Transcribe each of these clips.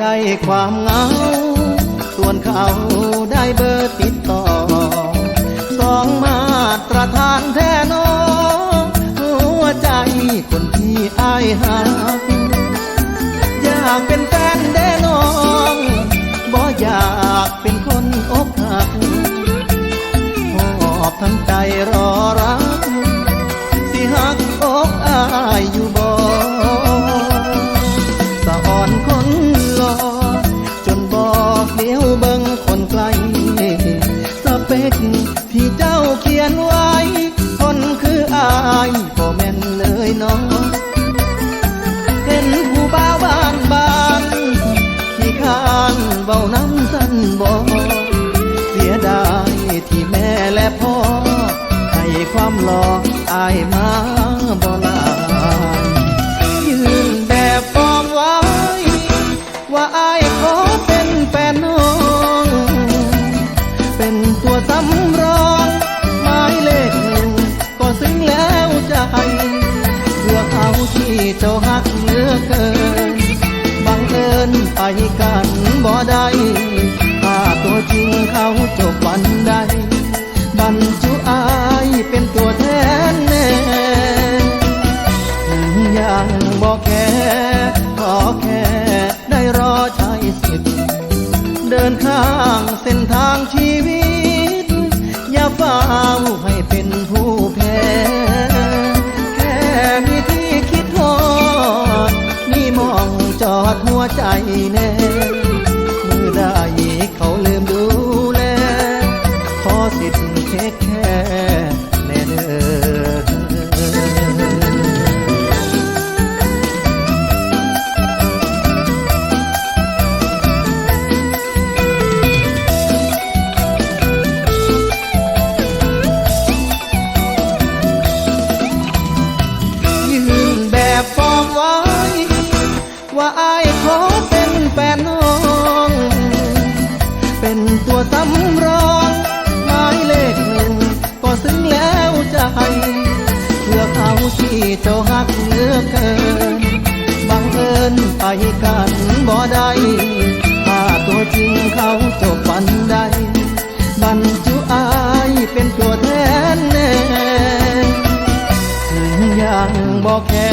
ได้ความเหงา ส่วนเขาได้เบอร์ติดต่อ สองมาตรฐานแท้นอหัวใจคนที่อายหักอยากเป็นแฟนแน่น้องบ่อยากเป็นคนอกหักมอบทั้งใจรอรัก สิหักอกอายอยู่บ่ ให้ความรออายมาบ่ลายืนแบบฟอมไว้ ว่าอายขอเป็นแฟนน้อง เป็นตัวสำรองหมายเลขหนึ่งก็ซึ้งแล้วใจเพื่อเขาที่เจ้าหักเหลือเกิน บังเอิญไปกันบ่ได้ถ้าตัวจริงเขาจบวันใดบรรจุอา ขอแค่ได้รอใช้สิทธิ์เดินข้างเส้นทางชีวิต อย่าเฝ้าให้เป็นผู้ เพื่อเขาที่เจ้าหักเลือกเกินบังเอิญไปกันบ่ได้ถ้าตัวจริงเขาจบปันใดบรรจุอายเป็นตัวแทนแน่ถึงยังบ่แค่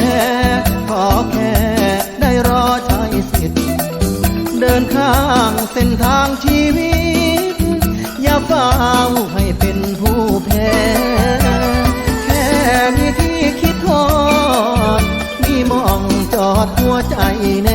ขอแค่ได้รอใจสิทธิ์เดินข้างเส้นทางชีวิต อย่าเฝ้าให้เป็นผู้แพ้ หัวใจแน่